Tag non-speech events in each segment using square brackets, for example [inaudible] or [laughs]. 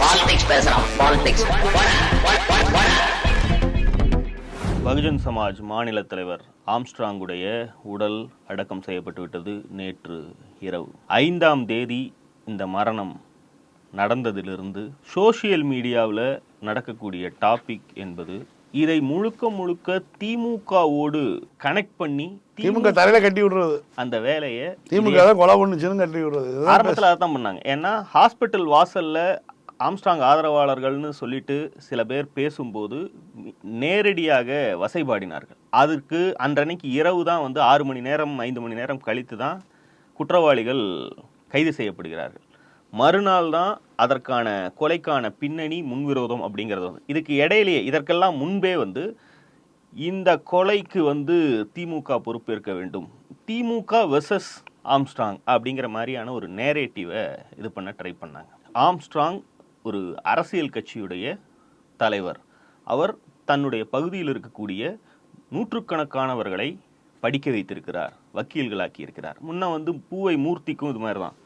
Politics பேசுறான் politics Bahujan Samaj மாநில தலைவர் ஆம்ஸ்ட்ராங்குடைய உடல் அடக்கம் செய்யப்பட்டு விட்டது நேற்று இரவு. ஐந்தாம் தேதி இந்த மரணம் நடந்ததிலிருந்து சோஷியல் மீடியாவில் நடக்கக்கூடிய டாபிக் என்பது இதை முழுக்க முழுக்க திமுகவோடு கனெக்ட் பண்ணி திமுக தலையில கட்டி விடுறது. அந்த வேலையை திமுக கொலை பண்ணுச்சுன்னு கட்டி விடுறது. ஆரம்பத்தில் அதான் பண்ணாங்க. ஏன்னா ஹாஸ்பிட்டல் வாசல்ல ஆம்ஸ்ட்ராங் ஆதரவாளர்கள்னு சொல்லிட்டு சில பேர் பேசும்போது நேரடியாக வசைபாடினார்கள். அதற்கு அன்றன்னைக்கு இரவு தான் வந்து ஆறு மணி நேரம் ஐந்து மணி நேரம் கழித்து தான் குற்றவாளிகள் கைது செய்யப்படுகிறார்கள். மறுநாள் தான் அதற்கான கொலைக்கான பின்னணி முன்விரோதம் அப்படிங்கிறது வந்து இதுக்கு இடையிலேயே இதற்கெல்லாம் முன்பே வந்து இந்த கொலைக்கு வந்து திமுக பொறுப்பேற்க வேண்டும். திமுக வெர்சஸ் ஆம்ஸ்ட்ராங் அப்படிங்கிற மாதிரியான ஒரு நேரேட்டிவை இது பண்ண ட்ரை பண்ணாங்க. ஆம்ஸ்ட்ராங் ஒரு அரசியல் கட்சியுடைய தலைவர். அவர் தன்னுடைய பகுதியில் இருக்கக்கூடிய நூற்றுக்கணக்கானவர்களை படிக்க வைத்திருக்கிறார் வக்கீல்களாக்கி இருக்கிறார். முன்ன வந்து பூவை மூர்த்திக்கும் இது மாதிரி தான்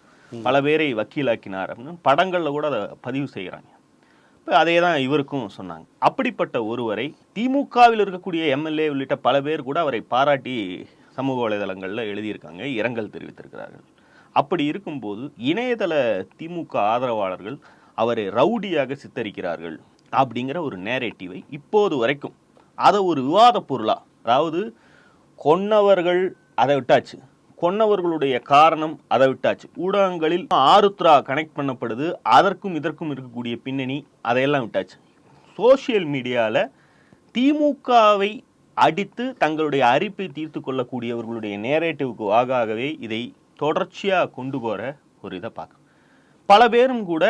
பல பேரை வக்கீலாக்கினார் அப்படின்னு படங்களில் கூட அதை பதிவு செய்கிறாங்க. இப்போ அதே தான் இவருக்கும் சொன்னாங்க. அப்படிப்பட்ட ஒருவரை திமுகவில் இருக்கக்கூடிய எம்எல்ஏ உள்ளிட்ட பல பேர் கூட அவரை பாராட்டி சமூக வலைதளங்களில் எழுதியிருக்காங்க இரங்கல் தெரிவித்திருக்கிறார்கள். அப்படி இருக்கும்போது இணையதள திமுக ஆதரவாளர்கள் அவரை ரவுடியாக சித்தரிக்கிறார்கள் அப்படிங்கிற ஒரு நேரேட்டிவை இப்போது வரைக்கும். அதை ஒரு விவாத பொருளாக அதாவது கொன்னவர்கள் அதை விட்டாச்சு. கொன்னவர்களுடைய காரணம் அதை விட்டாச்சு. ஊடகங்களில் ஆருத்ரா கனெக்ட் பண்ணப்படுது அதற்கும் இதற்கும் இருக்கக்கூடிய பின்னணி அதையெல்லாம் விட்டாச்சு. சோஷியல் மீடியாவில் திமுகவை அடித்து தங்களுடைய அரிப்பை தீர்த்து கொள்ளக்கூடியவர்களுடைய நேரேட்டிவுக்கு ஆகாகவே இதை தொடர்ச்சியாக கொண்டு போகிற ஒரு இதை பார்க்கணும் பல பேரும் கூட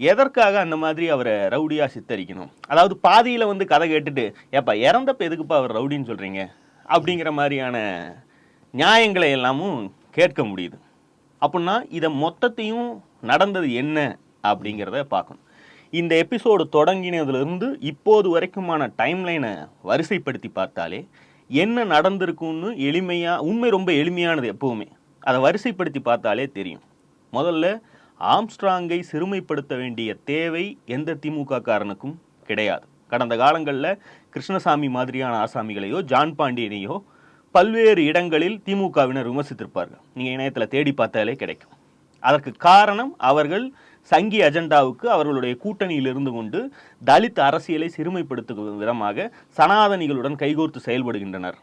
எதற்காக அந்த மாதிரி அவரை ரவுடியாக சித்தரிக்கணும்? அதாவது பாதியில் வந்து கதை கேட்டுட்டு ஏப்பா இறந்தப்ப எதுக்குப்பா அவர் ரவுடின்னு சொல்கிறீங்க அப்படிங்கிற மாதிரியான நியாயங்களை எல்லாமும் கேட்க முடியுது. அப்படின்னா இதை மொத்தத்தையும் நடந்தது என்ன அப்படிங்கிறத பார்க்கணும். இந்த எபிசோடு தொடங்கினதுலேருந்து இப்போது வரைக்குமான டைம்லைனை வரிசைப்படுத்தி பார்த்தாலே என்ன நடந்திருக்குன்னு எளிமையாக உண்மை ரொம்ப எளிமையானது எப்போவுமே. அதை வரிசைப்படுத்தி பார்த்தாலே தெரியும். முதல்ல ஆம்ஸ்ட்ராங்கை சிறுமைப்படுத்த வேண்டிய தேவை எந்த திமுக காரனுக்கும் கிடையாது. கடந்த காலங்களில் கிருஷ்ணசாமி மாதிரியான ஆசாமிகளையோ ஜான் பாண்டியனையோ பல்வேறு இடங்களில் திமுகவினர் விமர்சித்திருப்பார்கள். நீங்கள் இணையத்தில் தேடி பார்த்தாலே கிடைக்கும். அதற்கு காரணம் அவர்கள் சங்கி அஜெண்டாவுக்கு அவர்களுடைய கூட்டணியில் இருந்து கொண்டு தலித் அரசியலை சிறுமைப்படுத்தும் விதமாக சனாதனிகளுடன் கைகோர்த்து செயல்படுகின்றனர்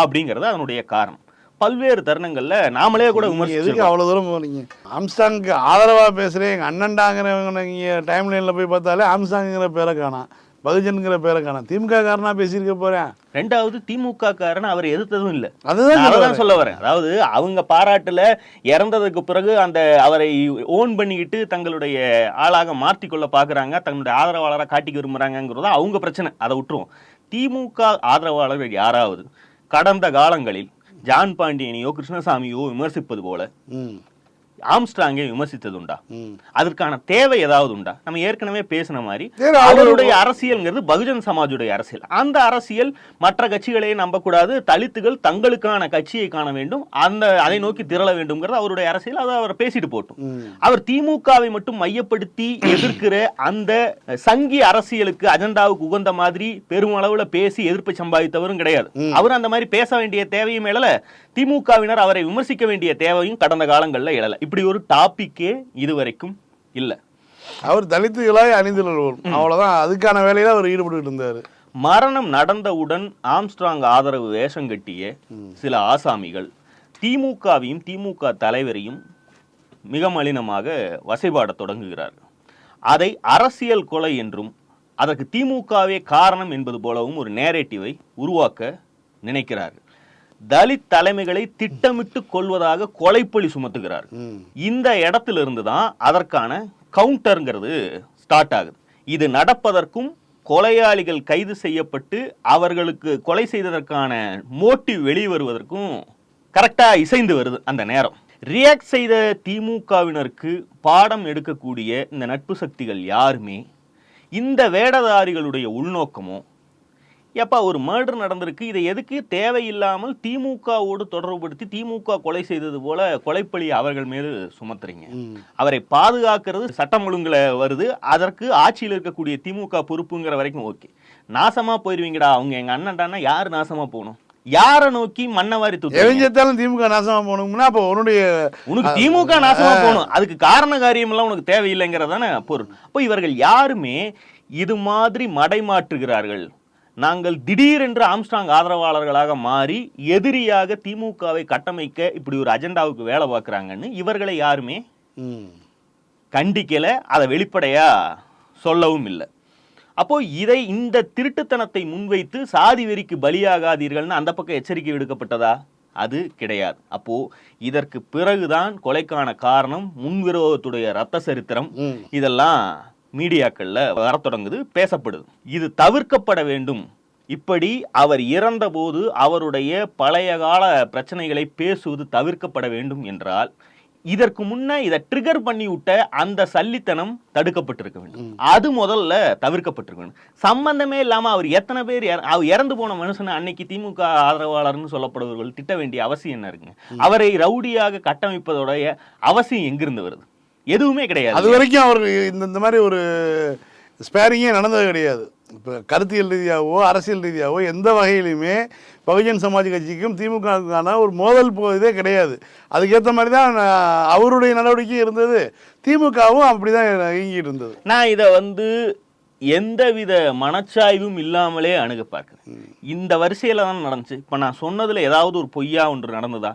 அப்படிங்கிறது அதனுடைய காரணம். பல்வேறு தருணங்கள்ல நாமளே கூட எதுக்கு அவ்வளவு தூரம் போறீங்க? ஆம்ஸ்டாங்க்கு ஆதரவா பேசுறேன் எங்க அண்ணன்டாங்கிறவங்க டைம் லைன்ல போய் பார்த்தாலே ஆம்ஸ்டாங்கிற பேரை காணாம் பகுஜன்கிற பேரை காணாம். திமுக காரனா பேசியிருக்க போறேன். ரெண்டாவது திமுக காரன் அவர் எதிர்த்ததும் இல்ல. அதுதான் சொல்ல அதான் வரேன். சொல்ல வரேன். அதாவது அவங்க பாராட்டுல இறந்ததுக்கு பிறகு அந்த அவரை ஓன் பண்ணிக்கிட்டு தங்களுடைய ஆளாக மாற்றிக்கொள்ள பாக்குறாங்க தங்களுடைய ஆதரவாளராக காட்டிக்க விரும்புறாங்கிறது அவங்க பிரச்சனை. அதை விட்டுருவோம். திமுக ஆதரவாளர்கள் யாராவது கடந்த காலங்களில் ஜான் பாண்டியனையோ கிருஷ்ணசாமியோ விமர்சிப்பது போல ஆம்ஸ்ட்ராங்கை விமர்சித்ததுண்டா. அதற்கான தேவை ஏதாவது உண்டா? நம்ம ஏற்கனவே பேசின மாதிரி அவருடைய அரசியல்ங்கிறது பகுஜன் சமாஜுடைய அரசியல். அந்த அரசியல் மற்ற கட்சிகளையே நம்பக்கூடாது தலித்துகள் தங்களுக்கான கட்சியை காண வேண்டும் அந்த அதை நோக்கி திரள வேண்டும்ங்கிறது அவருடைய அரசியல். அதை அவர் பேசிட்டு போட்டும். அவர் திமுகவை மட்டும் மையப்படுத்தி எதிர்க்கிற அந்த சங்கி அரசியலுக்கு அஜெண்டாவுக்கு உகந்த மாதிரி பெருமளவுல பேசி எதிர்ப்பை சம்பாதித்தவரும் கிடையாது. அவர் அந்த மாதிரி பேச வேண்டிய தேவையும் எழல. திமுகவினர் அவரை விமர்சிக்க வேண்டிய தேவையும் கடந்த காலங்கள்ல எழல. இப்படி ஒரு டாபிக்கே இதுவரைக்கும் இல்ல. அவர் தலித்துகளாய் அணிந்துள்ளவர் அவ்வளவுதான். அதுக்கான வேலையில அவர் ஈடுபட்டு இருந்தாரு. மரணம் நடந்தவுடன் ஆம்ஸ்ட்ராங் ஆதரவு வேஷம் கட்டிய சில ஆசாமிகள் திமுகவையும் திமுக தலைவரையும் மிக மலினமாக வசைபாடத் தொடங்குகிறார்கள் அதை அரசியல் கொலை என்றும் அதற்கு திமுகவே காரணம் என்பது போலவும் ஒரு நேரேட்டிவை உருவாக்க நினைக்கிறார்கள். தலித் தலைமைகளை திட்டமிட்டு கொள்வதாக கொலைப்பழி சுமத்துகிறார்கள் ம். இந்த இடத்திலிருந்து தான் அதற்கான கவுண்டருங்கிறது ஸ்டார்ட் ஆகுது. இது நடப்பதற்கும் கொலையாளிகள் கைது செய்யப்பட்டு அவர்களுக்கு கொலை செய்ததற்கான மோட்டிவ் வெளிவருவதற்கும் கரெக்டா இசைந்து வருது அந்த நேரம். ரியாக்ட் செய்த திமுகவினருக்கு பாடம் எடுக்கக்கூடிய இந்த நட்பு சக்திகள் யாருமே இந்த வேடதாரிகளுடைய உள்நோக்கமோ ஏப்பா ஒரு மர்டர் நடந்திருக்கு. இதை எதுக்கு? தேவையில்லாமல் திமுகவோடு தொடர்புபடுத்தி திமுக கொலை செய்தது போல கொலைப்பழி அவர்கள் மீது சுமத்துறீங்க. அவரை பாதுகாக்கிறது சட்டம் ஒழுங்குல வருது. அதற்கு ஆட்சியில் இருக்கக்கூடிய திமுக பொறுப்புங்கிற வரைக்கும் ஓகே. நாசமா போயிருவீங்கடா அவங்க எங்க அண்ணன்டானா யார் நாசமா போகணும்? யாரை நோக்கி மண்ணவாரி எவஞ்சத்தாலும் திமுக நாசமா போகணும்னா அப்போ உன்னுடைய உனக்கு திமுக நாசமா போகணும். அதுக்கு காரண காரியம் எல்லாம் உனக்கு தேவையில்லைங்கிறதான பொருள். அப்போ இவர்கள் யாருமே இது மாதிரி மடைமாற்றுகிறார்கள் நாங்கள் திடீரென்று ஆம்ஸ்டாங் ஆதரவாளர்களாக மாறி எதிரியாக திமுகவை கட்டமைக்க இப்படி ஒரு அஜெண்டாவுக்கு வேலை பார்க்குறாங்கன்னு இவர்களை யாருமே. கண்டிக்கல அதை வெளிப்படையா சொல்லவும் இல்லை அப்போ இதை இந்த திருட்டுத்தனத்தை முன்வைத்து சாதி வெறிக்கு பலியாகாதீர்கள்னு அந்த பக்கம் எச்சரிக்கை விடுக்கப்பட்டதா அது கிடையாது அப்போ இதற்கு பிறகுதான் கொலைக்கான காரணம் முன்விரோதத்துடைய ரத்த சரித்திரம். இதெல்லாம் மீடியாக்கள்ல வரத் தொடங்குது பேசப்படுது. இது தவிர்க்கப்பட வேண்டும். இப்படி அவர் இறந்தபோது அவருடைய பழைய கால பிரச்சனைகளை பேசுவது தவிர்க்கப்பட வேண்டும் என்றால் இதற்கு முன்ன இதை ட்ரிகர் பண்ணி விட்ட அந்த சல்லித்தனம் தடுக்கப்பட்டிருக்க வேண்டும். அது முதல்ல தவிர்க்கப்பட்டிருக்க வேண்டும். சம்பந்தமே இல்லாம அவர் எத்தனை பேர் அவர் இறந்து போன மனுஷனை அன்னைக்கு திமுக ஆதரவாளர்னு சொல்லப்படுபவர்கள் திட்ட வேண்டிய அவசியம் என்ன இருக்குங்க? அவரை ரவுடியாக கட்டமைப்பதோடைய அவசியம் எங்கிருந்து வருது? எதுவுமே கிடையாது. அது வரைக்கும் அவர் இந்த இந்த மாதிரி ஒரு ஸ்பேரிங்கே நடந்தது கிடையாது. இப்போ கருத்தியல் ரீதியாகவோ அரசியல் ரீதியாகவோ எந்த வகையிலுமே பகுஜன் சமாஜ் கட்சிக்கும் திமுகவுக்கான ஒரு மோதல் போ இதே கிடையாது. அதுக்கேற்ற மாதிரி தான் அவருடைய நடவடிக்கை இருந்தது. திமுகவும் அப்படி தான் இயங்கிட்டு இருந்தது நான் இதை வந்து எந்தவித மனச்சாய்வும் இல்லாமலே அணுக பார்க்கிறேன். இந்த வரிசையில தான் நடந்துச்சு. இப்ப நான் சொன்னதுல ஏதாவது ஒரு பொய்யா ஒன்று நடந்ததா?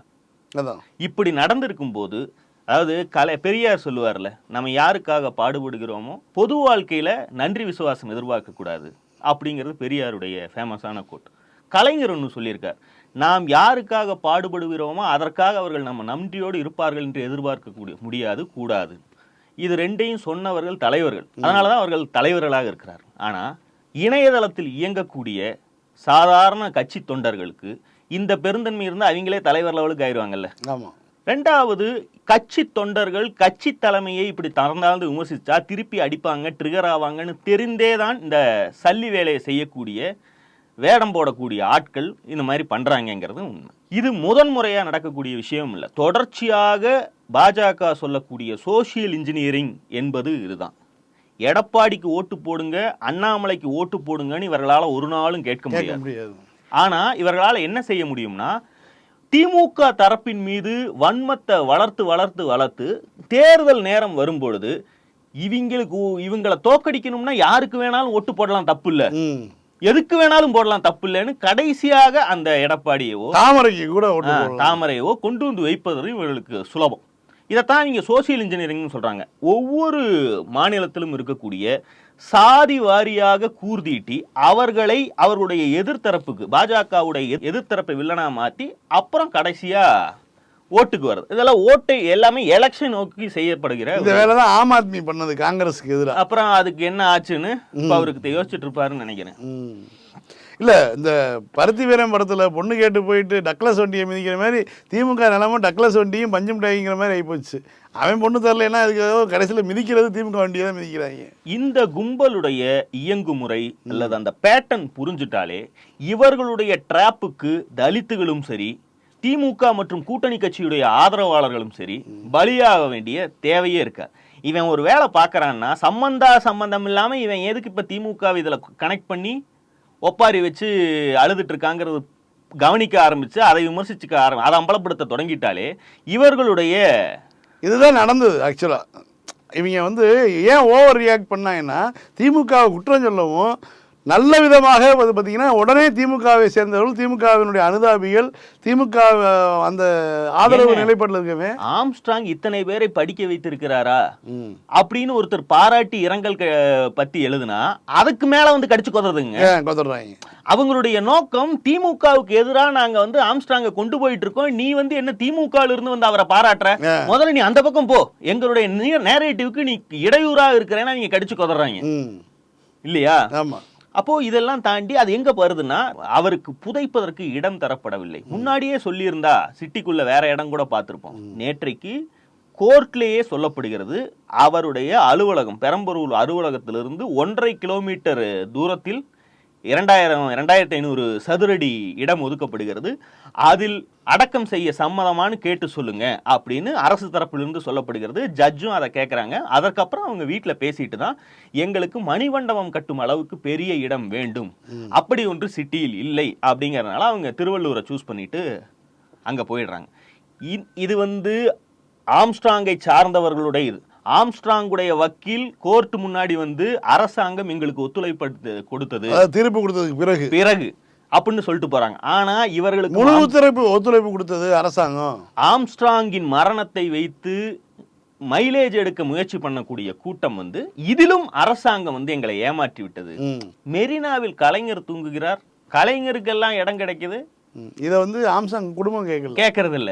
அதான். இப்படி நடந்திருக்கும் போது அதாவது கலை பெரியார் சொல்லுவார்ல நம்ம யாருக்காக பாடுபடுகிறோமோ பொது வாழ்க்கையில நன்றி விசுவாசம் எதிர்பார்க்க கூடாது அப்படிங்கிறது பெரியாருடைய ஃபேமஸான கோட் கலைஞர் ஒன்று சொல்லியிருக்கார் நாம் யாருக்காக பாடுபடுகிறோமோ அதற்காக அவர்கள் நம்ம நன்றியோடு இருப்பார்கள் என்று எதிர்பார்க்கக்கூடிய முடியாது கூடாது. இது ரெண்டையும் சொன்னவர்கள் தலைவர்கள். அதனால தான் அவர்கள் தலைவர்களாக இருக்கிறார். ஆனா இணையதளத்தில் இயங்கக்கூடிய சாதாரண கட்சி தொண்டர்களுக்கு இந்த பெருந்தன்மை இருந்தால் அவங்களே தலைவர் லெவலுக்கு ஆயிடுவாங்கல்ல ஆமாம் ரெண்டாவது கட்சி தொண்டர்கள் கட்சி தலைமையை இப்படி தரந்தாழ்ந்து விமர்சிச்சா திருப்பி அடிப்பாங்க ட்ரிகர் ஆவாங்கன்னு தெரிந்தே தான் இந்த சல்லி வேலையை செய்யக்கூடிய வேடம் போடக்கூடிய ஆட்கள் இந்த மாதிரி பண்றாங்கங்கிறது உண்மை. இது முதன் முறையா நடக்கக்கூடிய விஷயம் இல்லை. தொடர்ச்சியாக பாஜக சொல்லக்கூடிய சோஷியல் இன்ஜினியரிங் என்பது இதுதான். எடப்பாடிக்கு ஓட்டு போடுங்க அண்ணாமலைக்கு ஓட்டு போடுங்கன்னு இவர்களால் ஒரு நாளும் கேட்க முடியாது. முடியாது. ஆனா இவர்களால் என்ன செய்ய முடியும்னா திமுக தரப்பின் மீது வன்மத்தை வளர்த்து வளர்த்து வளர்த்து தேர்தல் நேரம் வரும்பொழுது இவங்களுக்கு இவங்களை தோக்கடிக்கணும்னா யாருக்கு வேணாலும் ஓட்டு போடலாம் தப்பு இல்ல எதுக்கு வேணாலும் போடலாம் தப்பு இல்லைன்னு கடைசியாக அந்த எடப்பாடியவோ [laughs] தாமரைக்கு கூட தாமரையவோ கொண்டு வந்து வைப்பது இவர்களுக்கு சுலபம். இதைத்தான் நீங்க சோசியல் இன்ஜினியரிங்னு சொல்றாங்க. ஒவ்வொரு மாநிலத்திலும் இருக்கக்கூடிய சாதி வாரியாக கூர்தீட்டி அவர்களை அவர்களுடைய எதிர்த்தரப்புக்கு பாஜகவுடைய எதிர்த்தரப்பை வில்லனா மாத்தி அப்புறம் கடைசியா ஓட்டுக்கு வருது இதெல்லாம் ஓட்டை எல்லாமே எலெக்ஷன் நோக்கி செய்யப்படுகிற இந்த வேலை தான் ஆம் ஆத்மி பண்ணது காங்கிரஸுக்கு எதிராக அப்புறம் அதுக்கு என்ன ஆச்சுன்னு இப்ப அவருக்கு யோசிச்சுட்டு இருப்பாருன்னு நினைக்கிறேன். இல்லை இந்த பருத்தி வீரன் படத்தில் பொண்ணு கேட்டு போயிட்டு டக்ளஸ் வண்டியை மிதிக்கிற மாதிரி திமுக நிலமும் டக்ளஸ் வண்டியும் பஞ்சம் டாய்ங்கிற மாதிரி ஆகிப்போச்சு அவன் பொண்ணு தரலன்னா அதுக்கு ஏதோ கடைசியில் மிதிக்கிறது திமுக வண்டியை தான் மிதிக்கிறாங்க. இந்த கும்பலுடைய இயங்குமுறை அல்லது அந்த பேட்டர்ன் புரிஞ்சுட்டாலே இவர்களுடைய ட்ராப்புக்கு தலித்துகளும் சரி திமுக மற்றும் கூட்டணி கட்சியுடைய ஆதரவாளர்களும் சரி பலியாக வேண்டிய தேவையே இருக்காது. இவன் ஒரு வேலை பார்க்கறான்னா சம்பந்தா சம்பந்தம் இல்லாமல் இவன் எதுக்கு இப்போ திமுக இதில் கனெக்ட் பண்ணி ஒப்பாரி வச்சு அழுதுட்டு இருக்காங்கிறது கவனிக்க ஆரம்பிச்சு அதை விமர்சிச்சுக்க ஆரம்பி அதை அம்பலப்படுத்த தொடங்கிட்டாலே இவர்களுடைய இதுதான் நடந்தது ஆக்சுவலாக இவங்க வந்து ஏன் ஓவர் ரியாக்ட் பண்ணாங்கன்னா திமுகவை குற்றம் சொல்லவும் நல்ல விதமாக வந்து பார்த்தீங்கன்னா உடனே திமுகவை சேர்ந்தவர்கள் திமுகவினுடைய அனுதாபிகள் திமுக அந்த ஆதரவு? நிலைப்பாட்டில் இருக்கவே. ஆம்ஸ்ட்ராங் இத்தனை பேரை படிக்க வைத்திருக்கிறாரா? அப்படின்னு ஒருத்தர் பாராட்டி இரங்கல் பத்தி எழுதுனா அதுக்கு மேல வந்து கடிச்சு கொதறதுங்க. ஏன் கொத்துடுறாங்க அவங்களுடைய நோக்கம் திமுகவுக்கு எதிராக நாங்க வந்து ஆம்ஸ்ட்ராங்க கொண்டு போயிட்டு இருக்கோம் நீ வந்து என்ன திமுக ல இருந்து வந்து அவரை பாராட்டுற. முதல்ல நீ அந்த பக்கம் போ. எங்களுடைய நேரேட்டிவ்க்கு நீ இடையூறா இருக்கிறேன்னா நீங்க கடிச்சு கொதறாங்க இல்லையா? ஆமாம் அப்போ இதெல்லாம் தாண்டி அது எங்க வருதுன்னா அவருக்கு புதைப்பதற்கு இடம் தரப்படவில்லை. முன்னாடியே சொல்லியிருந்தா சிட்டிக்குள்ள வேற இடம் கூட பார்த்திருப்போம். நேற்றைக்கு கோர்ட்லேயே சொல்லப்படுகிறது அவருடைய அலுவலகம் பெரம்பலூர் அலுவலகத்திலிருந்து ஒன்றரை கிலோமீட்டர் தூரத்தில் இரண்டாயிரம் இரண்டாயிரத்தி ஐநூறு சதுரடி இடம் ஒதுக்கப்படுகிறது. அதில் அடக்கம் செய்ய சம்மதமான்னு கேட்டு சொல்லுங்க அப்படின்னு அரசு தரப்பிலிருந்து சொல்லப்படுகிறது. ஜட்ஜும் அதை கேட்குறாங்க அதற்கப்புறம் அவங்க வீட்டில் பேசிட்டு தான் எங்களுக்கு மணிமண்டபம் கட்டும் அளவுக்கு பெரிய இடம் வேண்டும். அப்படி ஒன்று சிட்டியில் இல்லை அப்படிங்கறதுனால அவங்க திருவள்ளூரை சூஸ் பண்ணிட்டு அங்கே போயிடுறாங்க. இ- இது வந்து ஆம்ஸ்ட்ராங்கை சார்ந்தவர்களுடைய இது. ஆம்ஸ்ட்ராங்குடைய வக்கீல் கோர்ட் முன்னாடி வந்து அரசாங்கம் எங்களுக்கு ஒத்துழைப்பு கொடுத்தது. தீர்ப்பு கொடுத்ததுக்கு பிறகு. பிறகு. அப்படின்னு சொல்லிட்டு போறாங்க. ஆனா இவர்களுக்கு முழு ஒத்துழைப்பு ஒத்துழைப்பு கொடுத்தது அரசாங்கம். ஆம்ஸ்ட்ராங்கின் மரணத்தை வைத்து மைலேஜ் எடுக்க முயற்சி பண்ணக்கூடிய கூட்டம் வந்து இதிலும் அரசாங்கம் வந்து எங்களை ஏமாற்றி விட்டது. மெரினாவில் கலைஞர் தூங்குகிறார். கலைஞருக்கெல்லாம் இடம் கிடைக்குது. இதை வந்து ஆம்சாங் குடும்பம் கேட்கல. கேட்கறது இல்ல.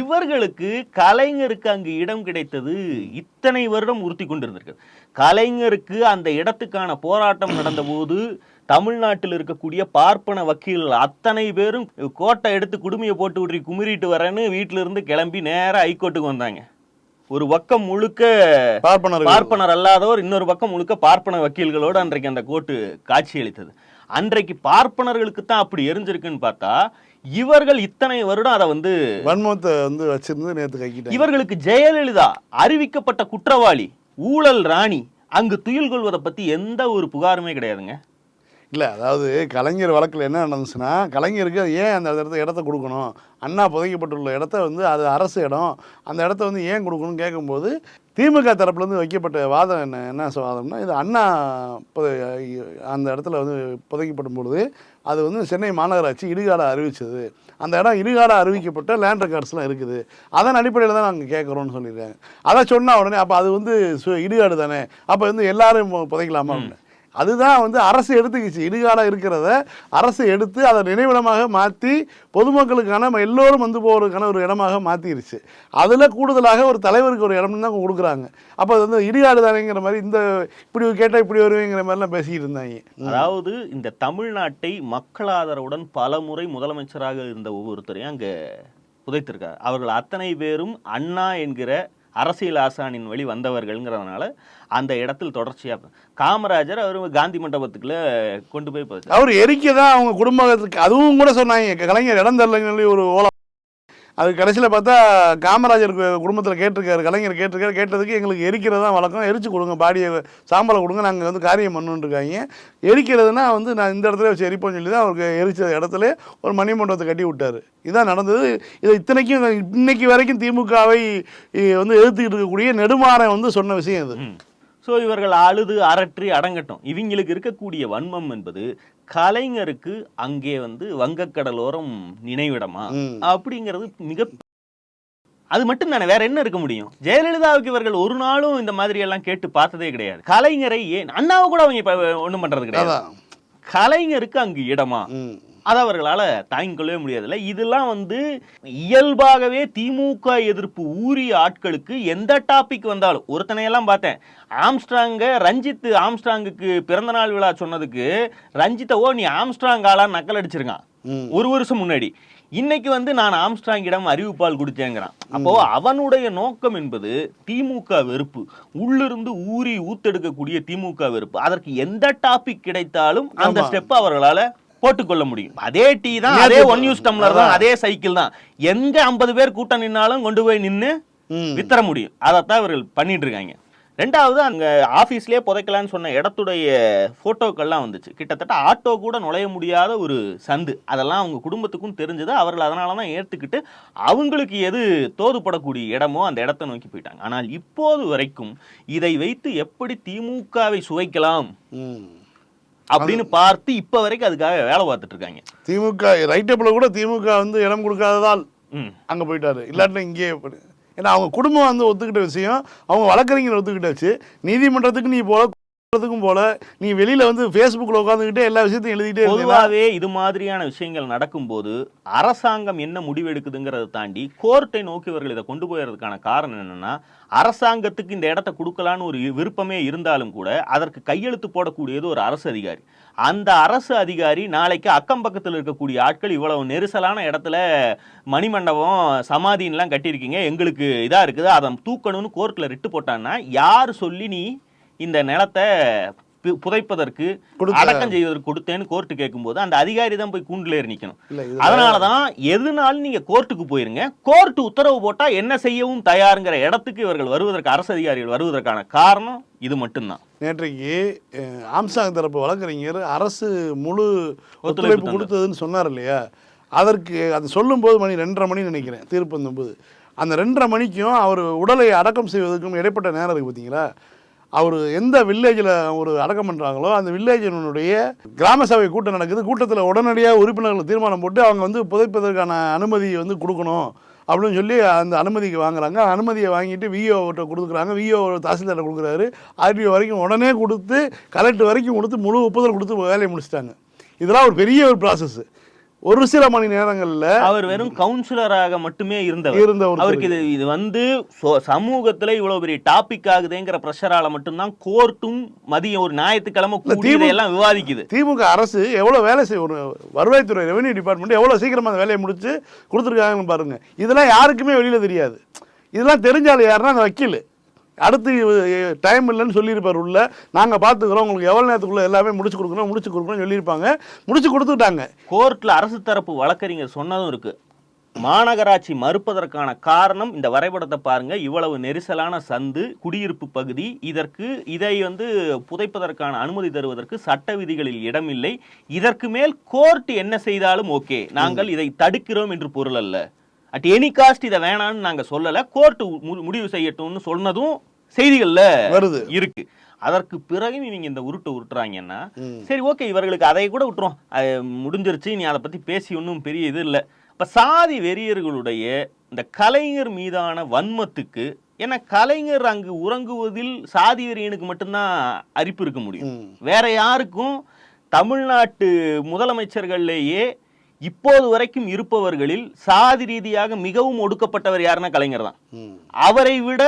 இவர்களுக்கு கலைஞருக்கு அங்கு இடம் கிடைத்தது இத்தனை வருடம் உறுத்தி கொண்டிருந்திருக்கு கலைஞருக்கு அந்த இடத்துக்கான போராட்டம் நடந்தபோது தமிழ்நாட்டில் இருக்கக்கூடிய பார்ப்பன வக்கீல்கள் அத்தனை பேரும் கோட்டை எடுத்து குடுமையை போட்டு விட்டு குமிறிட்டு வரேன்னு வீட்டில இருந்து கிளம்பி நேரா ஹைகோர்ட்டுக்கு வந்தாங்க. ஒரு பக்கம் முழுக்க பார்ப்பனர் பார்ப்பனர் அல்லாதவர் இன்னொரு பக்கம் முழுக்க பார்ப்பன வக்கீல்களோடு அன்றைக்கு அந்த கோர்ட்டு காட்சியளித்தது. அன்றைக்கு பார்ப்பனர்களுக்கு தான் அப்படி எரிஞ்சிருக்குன்னு பார்த்தா இவர்கள் இத்தனை வருடம் அதை வந்து வன்மத்தை வந்து வச்சிருந்து நேத்து கைக்கிட்டாங்க. இவர்களுக்கு ஜெயலலிதா அறிவிக்கப்பட்ட குற்றவாளி ஊழல் ராணி அங்கு துயில் கொள்வதை பத்தி எந்த ஒரு புகாருமே கிடையாதுங்க. இல்லை அதாவது கலைஞர் வழக்கில் என்ன நடந்துச்சுன்னா கலைஞருக்கு அது ஏன் அந்த இடத்த இடத்த கொடுக்கணும்? அண்ணா புதைக்கப்பட்டுள்ள இடத்த வந்து அது அரசு இடம். அந்த இடத்த வந்து ஏன் கொடுக்கணும்னு கேட்கும்போது திமுக தரப்புலேருந்து வைக்கப்பட்ட வாதம் என்ன? என்ன சொ- வாதம்னா இது அண்ணா புதை- அந்த இடத்துல வந்து புதைக்கப்படும் பொழுது அது வந்து சென்னை மாநகராட்சி இடுகாடாக அறிவிச்சது. அந்த இடம் இடுகாடாக அறிவிக்கப்பட்ட லேண்ட் ரெக்கார்ட்ஸ்லாம் இருக்குது. அதன் அடிப்படையில் தான் நாங்கள் கேட்குறோம்னு சொல்லியிருக்காங்க. அதை சொன்ன உடனே அப்போ அது வந்து சு- இடுகாடு தானே. அப்போ வந்து எல்லாரும் பு- புதைக்கலாமா அப்படின்னு. அதுதான் வந்து அரசு எடுத்துக்கிச்சு. இடுகாடாக இருக்கிறத அரசு எடுத்து அதை நினைவிடமாக மாற்றி பொதுமக்களுக்கான நம்ம எல்லோரும் வந்து போகிறதுக்கான ஒரு இடமாக மாற்றிருச்சு அதில் கூடுதலாக ஒரு தலைவருக்கு ஒரு இடம்னு தான் கொடுக்குறாங்க. அப்போ அது வந்து இடுகாடு தானேங்கிற மாதிரி இந்த இப்படி கேட்டால் இப்படி வருவேங்கிற மாதிரிலாம் பேசிக்கிட்டு இருந்தாங்க. அதாவது இந்த தமிழ்நாட்டை மக்கள் ஆதரவுடன் பல முறை முதலமைச்சராக இருந்த ஒவ்வொருத்தரையும் அங்கே புதைத்திருக்காரு. அவர்கள் அத்தனை பேரும் அண்ணா என்கிற அரசியல் ஆசானின் வழி வந்தவர்கள்ங்கிறதுனால அந்த இடத்தில் தொடர்ச்சியாக காமராஜர் அவர் காந்தி மண்டபத்துக்குள்ளே கொண்டு போய் அவர் எரிக்க தான் அவங்க குடும்பத்துக்கு அதுவும் கூட சொன்னாங்க கலைஞர் இடம் தரலன்னு சொல்லி ஒரு ஓலம் அது கடைசியில் பார்த்தா காமராஜர் குடும்பத்தில் கேட்டிருக்காரு கலைஞர் கேட்டிருக்காரு. கேட்டதுக்கு எங்களுக்கு எரிக்கிறது தான் வழக்கம். எரிச்சு கொடுங்க பாடியை சாம்பலை கொடுங்க நாங்கள் வந்து காரியம் பண்ணுன்ட்ருக்காங்க எரிக்கிறதுனா வந்து நான் இந்த இடத்துல வச்சு எரிப்போம்னு சொல்லி தான் அவருக்கு எரிச்ச இடத்துல ஒரு மணிமண்டபத்தை கட்டி விட்டார். இதான் நடந்தது. இது இத்தனைக்கும் இன்னைக்கு வரைக்கும் திமுகவை வந்து எதிர்த்துக்கிட்டு இருக்கக்கூடிய நெடுமாறன் வந்து சொன்ன விஷயம் இது. ஸோ இவர்கள் அழுது அரற்றி அடங்கட்டும். இவங்களுக்கு இருக்கக்கூடிய வன்மம் என்பது கலைஞருக்கு அங்கே வந்து வங்கக்கடலோரம் நினைவிடமா. அப்படிங்கிறது மிக அது மட்டும் தானே வேற என்ன இருக்க முடியும்? ஜெயலலிதாவுக்கு இவர்கள் ஒரு நாளும் இந்த மாதிரி எல்லாம் கேட்டு பார்த்ததே கிடையாது. கலைஞரை ஏன்? அண்ணாவை கூட அவங்க ஒண்ணும் பண்றது கிடையாது. கலைஞருக்கு அங்கு இடமா? அதை அவர்களால தாங்கிக் கொள்ளவே முடியாதுல்ல. இதெல்லாம் வந்து இயல்பாகவே திமுக எதிர்ப்பு ஊறிய ஆட்களுக்கு எந்த டாபிக் வந்தாலும் ஒருத்தனையெல்லாம் பார்த்தேன். ஆம்ஸ்ட்ராங்க ரஞ்சித் ஆம்ஸ்ட்ராங்குக்கு பிறந்தநாள் விழா சொன்னதுக்கு ரஞ்சித்தை ஓ நீ ஆம்ஸ்ட்ராங் ஆளா நக்கல் அடிச்சிருக்கான். ஒரு வருஷம் முன்னாடி. இன்னைக்கு வந்து நான் ஆம்ஸ்ட்ராங்கிடம் அறிவிப்பால் குடிச்சேங்கிறான் அப்போ அவனுடைய நோக்கம் என்பது திமுக வெறுப்பு. உள்ளிருந்து ஊறி ஊத்தெடுக்கக்கூடிய திமுக வெறுப்பு. அதற்கு எந்த டாபிக் கிடைத்தாலும் அந்த. ஸ்டெப் அவர்களால போட்டுக்கொள்ள முடியும். அதே டீ தான் அதே ஒன் யூஸ் டம்ளர் தான். அதே சைக்கிள் தான். எங்க ஐம்பது பேர் கூட்டம் நின்னாலும் கொண்டு போய் நின்னு ம். வித்தர முடியும். அதைத்தான் இவர்கள் பண்ணிட்டு இருக்காங்க. ரெண்டாவது அங்க ஆபீஸ்லயே புதைக்கலாம்னு சொன்ன இடத்துடைய போட்டோக்கள்லாம் வந்துச்சு. கிட்டத்தட்ட ஆட்டோ கூட நுழைய முடியாத ஒரு சந்து. அதெல்லாம் அவங்க குடும்பத்துக்கும் தெரிஞ்சது அவர்கள் அதனால தான் ஏத்துக்கிட்டு அவங்களுக்கு எது தோதுபடக்கூடிய இடமோ அந்த இடத்தை நோக்கி போயிட்டாங்க. ஆனால் இப்போது வரைக்கும் இதை வைத்து எப்படி திமுகவை சுவைக்கலாம்? அப்படின்னு பார்த்து இப்ப வரைக்கும் அதுக்காக வேலை பார்த்துட்டு இருக்காங்க. திமுக ரைட்டப்பில் கூட திமுக வந்து இடம் கொடுக்காததால் அங்கே போயிட்டாரு. இல்லாட்டினா இங்கேயே. ஏன்னா அவங்க குடும்பம் வந்து ஒத்துக்கிட்ட விஷயம் அவங்க வழக்கறிஞர் ஒத்துக்கிட்டாச்சு. நீதிமன்றத்துக்கு நீ போல குற்றத்துக்கும் போல நீ வெளியில வந்து ஃபேஸ்புக்கில் உட்காந்துக்கிட்டே எல்லா விஷயத்தையும் எழுதிட்டே பொதுவாகவே இது மாதிரியான விஷயங்கள் நடக்கும்போது அரசாங்கம் என்ன முடிவெடுக்குதுங்கிறத தாண்டி கோர்ட்டை நோக்கி இவர்கள் இதை கொண்டு போயறதுக்கான காரணம் என்னன்னா அரசாங்கத்துக்கு இந்த இடத்த கொடுக்கலான்னு ஒரு விருப்பமே இருந்தாலும் கூட அதற்கு கையெழுத்து போடக்கூடியது ஒரு அரசு அதிகாரி. அந்த அரசு அதிகாரி நாளைக்கு அக்கம் பக்கத்தில் இருக்கக்கூடிய ஆட்கள் இவ்வளவு நெரிசலான இடத்துல மணிமண்டபம் சமாதின்லாம் கட்டியிருக்கீங்க எங்களுக்கு இதாக இருக்குது அதை தூக்கணும்னு கோர்ட்டில் ரிட்டு போட்டான்னா யார் சொல்லி நீ இந்த நிலத்தை புதைப்பதற்கு அடக்கம் செய்வதற்கு கொடுத்தேன்னு கோர்ட்டு கேட்கும்போது அந்த அதிகாரி தான் போய் கூண்டுல ஏறி நிக்கணும் அதனாலதான் எதுனாலும் நீங்க கோர்ட்டுக்கு போயிருங்க. கோர்ட் உத்தரவு போட்டா என்ன செய்யவும் தயாருங்கிற இடத்துக்கு இவர்கள் வருவதற்கு அரசு அதிகாரிகள் வருவதற்கான காரணம் இது மட்டும்தான். நேற்றைக்கு ஆம்சாங் தரப்பு வழக்கறிஞர் அரசு முழு ஒத்துழைப்பு. கொடுத்ததுன்னு சொன்னார் இல்லையா? அதற்கு அது சொல்லும்போது மணி ரெண்டரை மணி நினைக்கிறேன் தீர்ப்பு வந்தபோது. அந்த ரெண்டரை மணிக்கும் அவர் உடலை அடக்கம் செய்வதற்கும் இடைப்பட்ட நேரம் இருக்குது பார்த்தீங்களா? அவர் எந்த வில்லேஜில் ஒரு அடக்கம் பண்ணுறாங்களோ அந்த வில்லேஜினுடைய கிராம சபை கூட்டம் நடக்குது. கூட்டத்தில் உடனடியாக உறுப்பினர்கள் தீர்மானம் போட்டு அவங்க வந்து புதைப்பதற்கான அனுமதி வந்து கொடுக்கணும் அப்படின்னு சொல்லி அந்த அனுமதிக்கு வாங்குறாங்க. அனுமதியை வாங்கிட்டு விஓட்ட கொடுக்குறாங்க. விஓ தாசில்தார்ட்ட கொடுக்குறாரு. ஆர்டிஓ வரைக்கும் உடனே கொடுத்து கலெக்டர் வரைக்கும் கொடுத்து முழு ஒப்புதல் கொடுத்து வேலையை முடிச்சிட்டாங்க. இதெல்லாம் ஒரு பெரிய ஒரு ப்ராசஸ்ஸு ஒரு சில மணி நேரங்களில் அவர் வெறும் கவுன்சிலராக மட்டுமே இருந்தவர். இருந்த ஒரு அவருக்கு இது இது வந்து சமூகத்துல இவ்வளவு பெரிய டாபிக் ஆகுதுங்கிற பிரஷரால மட்டும்தான் கோர்ட்டும் மதியம் ஒரு ஞாயிற்றுக்கிழமை இதையெல்லாம் விவாதிக்குது. திமுக அரசு எவ்வளோ வேலை செய்ய ஒரு வருவாய்த்துறை ரெவென்யூ டிபார்ட்மெண்ட் எவ்வளோ சீக்கிரமாக அந்த வேலையை முடிச்சு கொடுத்துருக்காங்கன்னு பாருங்க. இதெல்லாம் யாருக்குமே வெளியில் தெரியாது. இதெல்லாம் தெரிஞ்சாலும் யாருன்னா அந்த வக்கீல். அடுத்து டைம் இல்லைன்னு சொல்லியிருப்பார் உள்ள. நாங்கள் பார்த்துக்குறோம் உங்களுக்கு எவ்வளோ நேரத்துக்குள்ள எல்லாமே முடிச்சு கொடுக்குறோம் முடிச்சு கொடுக்குறோம் சொல்லியிருப்பாங்க. முடிச்சு கொடுத்துட்டாங்க. கோர்ட்டில் அரசு தரப்பு வழக்கறிஞர் சொன்னதும் இருக்கு. மாநகராட்சி மறுப்பதற்கான காரணம் இந்த வரைபடத்தை பாருங்க. இவ்வளவு நெரிசலான சந்து குடியிருப்பு பகுதி இதற்கு இதை வந்து புதைப்பதற்கான அனுமதி தருவதற்கு சட்ட விதிகளில் இடமில்லை. இதற்கு மேல் கோர்ட் என்ன செய்தாலும் ஓகே. நாங்கள் இதை தடுக்கிறோம் என்று பொருள் அல்ல. அட் எனி காஸ்ட் இதை வேணாம்னு நாங்க சொல்லல. கோர்ட் முடிவு செய்யட்டும்னு சொன்னதும் செய்திகள்ல வருது. இருக்கு. அதற்கு பிறகு நீங்க இந்த உருட்டை உருட்டுறாங்கன்னா. சரி ஓகே இவர்களுக்கு அதை கூட விட்டுரும் அது முடிஞ்சிருச்சு நீ அதை பத்தி பேசி ஒன்றும் பெரிய இது இல்லை. இப்ப சாதி வெறியர்களுடைய இந்த கலைஞர் மீதான வன்மத்துக்கு ஏன்னா கலைஞர் அங்கு உறங்குவதில் சாதி வெறியனுக்கு மட்டும்தான் அரிப்பு இருக்க முடியும். வேற யாருக்கும் தமிழ்நாட்டு முதலமைச்சர்கள்லேயே இப்போது வரைக்கும் இருப்பவர்களில் சாதி ரீதியாக மிகவும் ஒடுக்கப்பட்டவர் யாருன்னா கலைஞர் தான். அவரை விட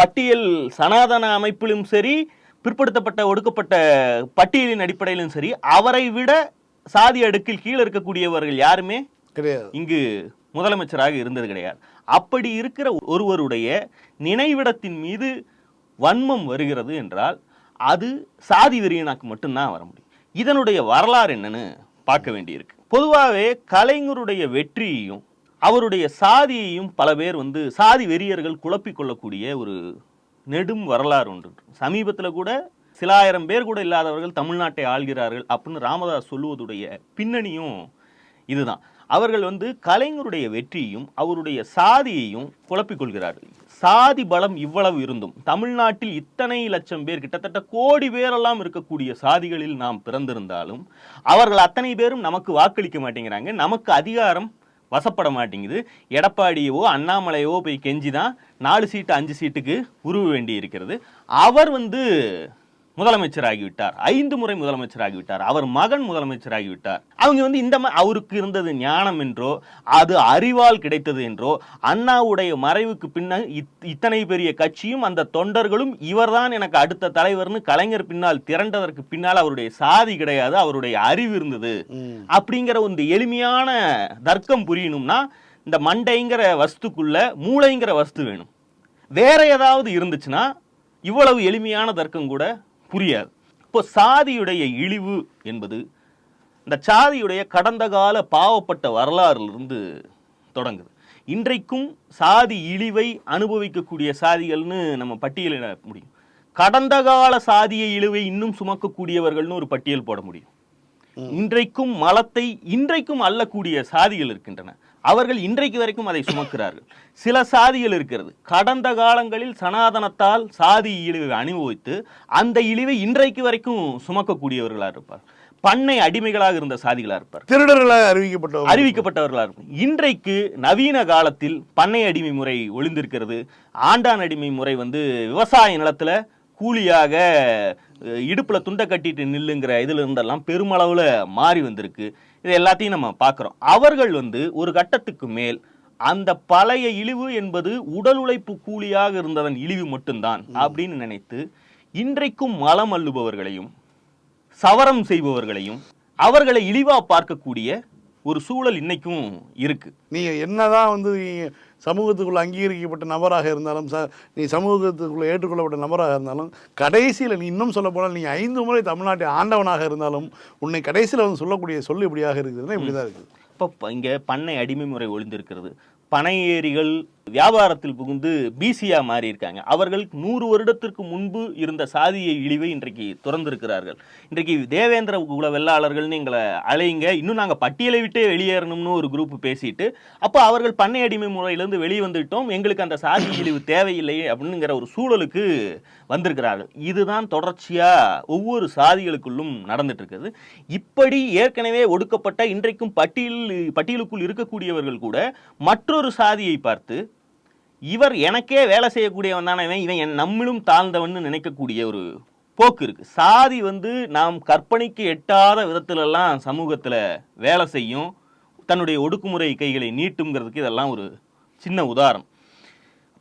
பட்டியல் சனாதன அமைப்பிலும் சரி பிற்படுத்தப்பட்ட ஒடுக்கப்பட்ட பட்டியலின் அடிப்படையிலும் சரி அவரை விட சாதி அடுக்கில் கீழே இருக்கக்கூடியவர்கள் யாருமே? கிடையாது. இங்கு முதலமைச்சராக இருந்தது கிடையாது. அப்படி இருக்கிற ஒருவருடைய நினைவிடத்தின் மீது வன்மம் வருகிறது என்றால் அது சாதி வெறியனாக்கு மட்டும்தான் வர முடியும். இதனுடைய வரலாறு என்னன்னு பார்க்க வேண்டியிருக்கு. பொதுவாகவே கலைஞருடைய வெற்றியையும் அவருடைய சாதியையும் பல பேர் வந்து சாதி வெறியர்கள் குழப்பிக் கொள்ளக்கூடிய ஒரு நெடும் வரலாறு ஒன்று சமீபத்தில் கூட சில ஆயிரம் பேர் கூட இல்லாதவர்கள் தமிழ்நாட்டை ஆள்கிறார்கள் அப்படின்னு ராமதாஸ் சொல்லுவதுடைய பின்னணியும் இதுதான். அவர்கள் வந்து கலைஞருடைய வெற்றியையும் அவருடைய சாதியையும் குழப்பிக் கொள்கிறார்கள். சாதி பலம் இவ்வளவு இருந்தும் தமிழ்நாட்டில் இத்தனை லட்சம் பேர் கிட்டத்தட்ட கோடி பேரெல்லாம் இருக்கக்கூடிய சாதிகளில் நாம் பிறந்திருந்தாலும் அவர்கள் அத்தனை பேரும் நமக்கு வாக்களிக்க மாட்டேங்கிறாங்க. நமக்கு அதிகாரம் வசப்பட மாட்டேங்குது. எடப்பாடியவோ அண்ணாமலையோ போய் கெஞ்சி தான் நாலு சீட்டு அஞ்சு சீட்டுக்கு உருவ வேண்டி இருக்கிறது அவர் வந்து முதலமைச்சராகிவிட்டார். ஐந்து முறை முதலமைச்சராகிவிட்டார். அவர் மகன் முதலமைச்சராகிவிட்டார். அவங்க வந்து இந்த அவருக்கு இருந்தது ஞானம் என்றோ அது அறிவால் கிடைத்தது என்றோ அண்ணாவுடைய மறைவுக்கு பின்ன இத்- இத்தனை பெரிய கட்சியும் அந்த தொண்டர்களும் இவர்தான் எனக்கு அடுத்த தலைவர்னு கலைஞர் பின்னால் திரண்டதற்கு பின்னால் அவருடைய சாதி கிடையாது அவருடைய அறிவு இருந்தது. அப்படிங்கிற ஒரு எளிமையான தர்க்கம் புரியணும்னா இந்த மண்டைங்கிற வஸ்துக்குள்ள மூளைங்கிற வஸ்து வேணும். வேற ஏதாவது இருந்துச்சுன்னா இவ்வளவு எளிமையான தர்க்கம் கூட புரியாது. இப்போ சாதியுடைய இழிவு என்பது இந்த சாதியுடைய கடந்த கால பாவப்பட்ட வரலாறிலிருந்து தொடங்குது. இன்றைக்கும் சாதி இழிவை அனுபவிக்கக்கூடிய சாதிகள்னு நம்ம பட்டியலிட முடியும். கடந்த கால சாதிய இழிவை இன்னும் சுமக்கக்கூடியவர்கள்னு ஒரு பட்டியல் போட முடியும். இன்றைக்கும் மலத்தை இன்றைக்கும் அள்ளக்கூடிய சாதிகள் இருக்கின்றன. அவர்கள் இன்றைக்கு வரைக்கும் அதை சுமக்கிறார்கள். சில சாதிகள் இருக்கிறது. கடந்த காலங்களில் சனாதனத்தால் சாதி இழிவை அனுபவித்து அந்த இழிவை இன்றைக்கு வரைக்கும் சுமக்கக்கூடியவர்களாக இருப்பார். பண்ணை அடிமைகளாக இருந்த சாதிகளாக இருப்பார். திருடர்களாக அறிவிக்கப்பட்டவங்க அறிவிக்கப்பட்டவர்களாக இருக்கும் இன்றைக்கு நவீன காலத்தில் பண்ணை அடிமை முறை ஒளிந்திருக்கிறது. ஆண்டான் அடிமை முறை வந்து விவசாய நிலத்துல கூலியாக இடுப்புல துண்டை கட்டிட்டு நில்லுங்கிற இதுல இருந்தெல்லாம் பெருமளவுல மாறி வந்திருக்கு. இது எல்லாத்தையும் நம்ம பார்க்குறோம். அவர்கள் வந்து ஒரு கட்டத்துக்கு மேல் அந்த பழைய இழிவு என்பது உடல் உழைப்பு கூலியாக இருந்ததன் இழிவு மட்டும்தான் அப்படின்னு நினைத்து இன்றைக்கும் மலம் அள்ளுபவர்களையும் சவரம் செய்பவர்களையும் அவர்களை இழிவா பார்க்கக்கூடிய ஒரு சூழல் இன்னைக்கும் இருக்கு. நீங்கள் என்னதான் வந்து நீங்க சமூகத்துக்குள்ள அங்கீகரிக்கப்பட்ட நபராக இருந்தாலும் ச நீ சமூகத்துக்குள்ள ஏற்றுக்கொள்ளப்பட்ட நபராக இருந்தாலும் கடைசியில் நீ இன்னும் சொல்ல போனால் நீ ஐந்து முறை தமிழ்நாட்டை ஆண்டவனாக இருந்தாலும் உன்னை கடைசியில் வந்து சொல்லக்கூடிய சொல் இப்படியாக இருக்குதுன்னா இப்படி தான் இருக்குது. இப்போ இங்க பண்ணை அடிமை முறை ஒளிந்திருக்கிறது. பனை ஏரிகள் வியாபாரத்தில் புகுந்து பிசியாக மாறியிருக்காங்க அவர்கள் நூறு வருடத்திற்கு முன்பு இருந்த சாதிய இழிவை இன்றைக்கு திறந்திருக்கிறார்கள். இன்றைக்கு தேவேந்திர குல வெள்ளாளர்கள்னு எங்களை அழைங்க. இன்னும் நாங்கள் பட்டியலை விட்டே வெளியேறணும்னு ஒரு குரூப் பேசிட்டு அப்போ அவர்கள் பண்ணை அடிமை முறையிலேருந்து வெளியே வந்துட்டோம் எங்களுக்கு அந்த சாதி இழிவு தேவையில்லை அப்படிங்கிற ஒரு சூழலுக்கு வந்திருக்கிறார்கள். இதுதான் தொடர்ச்சியாக ஒவ்வொரு சாதிகளுக்குள்ளும் நடந்துட்டு இருக்குது இப்படி ஏற்கனவே ஒடுக்கப்பட்ட இன்றைக்கும் பட்டியல் பட்டியலுக்குள் இருக்கக்கூடியவர்கள் கூட மற்றொரு சாதியை பார்த்து இவர் எனக்கே வேலை செய்யக்கூடியவன் தானே இவன் என் நம்மளும் தாழ்ந்தவன்னு நினைக்கக்கூடிய ஒரு போக்கு இருக்கு. சாதி வந்து நாம் கற்பனைக்கு எட்டாத விதத்திலெல்லாம் சமூகத்தில் வேலை செய்யும் தன்னுடைய ஒடுக்குமுறை கைகளை நீட்டுங்கிறதுக்கு இதெல்லாம் ஒரு சின்ன உதாரணம்.